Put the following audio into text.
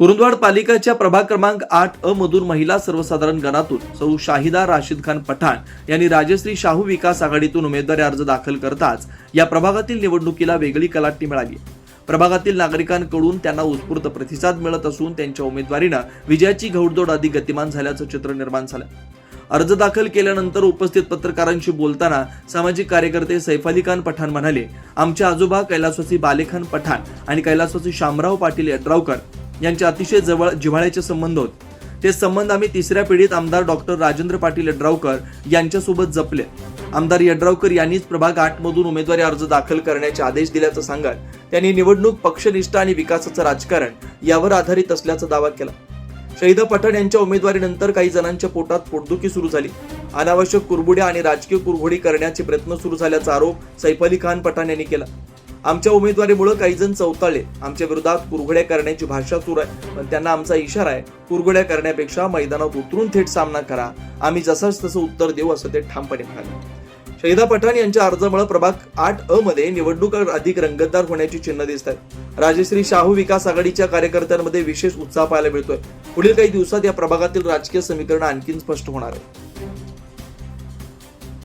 कुरुंदवाड पालिकाच्या प्रभाग क्रमांक आठ अ मधून महिला सर्वसाधारण गणातून सौ शाहिदा राशीद खान पठाण यांनी राजश्री शाहू विकास आघाडीतून उमेदवारी अर्ज दाखल करताच या प्रभागातील निवडणुकीला वेगळी कलाटणी मिळाली. प्रभागातील नागरिकांकडून त्यांना उत्स्फूर्त प्रतिसाद मिळत असून त्यांच्या उमेदवारीनं विजयाची घौडदौड अधिक गतिमान झाल्याचं चित्र निर्माण झालं. अर्ज दाखल केल्यानंतर उपस्थित पत्रकारांशी बोलताना सामाजिक कार्यकर्ते सैफाली खान पठाण म्हणाले आमचे आजोबा कैलासवासी बालेखान पठाण आणि कैलासवासी शामराव पाटील यड्रावकर यांचे अतिशय जवळ जिव्हाळ्याचे संबंध होते. ते संबंध आम्ही तिसऱ्या पिढीत आमदार डॉक्टर राजेंद्र पाटील यड्रावकर यांच्यासोबत जपले. आमदार यड्रावकर यांनीच प्रभाग आठमधून उमेदवारी अर्ज दाखल करण्याचे आदेश दिल्याचं सांगत त्यांनी निवडणूक पक्षनिष्ठा आणि विकासाचं राजकारण यावर आधारित असल्याचा दावा केला. शहीद पठाण यांच्या उमेदवारीनंतर काही जणांच्या पोटात पोटदुखी सुरू झाली. अनावश्यक कुरबुड्या आणि राजकीय कुरघोडी करण्याचे प्रयत्न सुरू झाल्याचा आरोप सैफ अली खान पठाण यांनी केला. आमच्या उमेदवारीमुळे काही जण चौताळले आमच्या विरोधात कुरघड्या करण्याची भाषा सुरू आहे. पण त्यांना आमचा इशारा आहे कुरघड्या करण्यापेक्षा मैदानात उतरून थेट सामना करा. आम्ही जसंच तसं उत्तर देऊ असं ते ठामपणे म्हणाले. शहीदा पठाण यांच्या अर्जामुळे प्रभाग आठ अ मध्ये निवडणूक अधिक रंगतदार होण्याची चिन्ह दिसत आहेत. राजश्री शाहू विकास आघाडीच्या कार्यकर्त्यांमध्ये विशेष उत्साह पाहायला मिळतोय. पुढील काही दिवसात या प्रभागातील राजकीय समीकरण आणखी स्पष्ट होणार आहे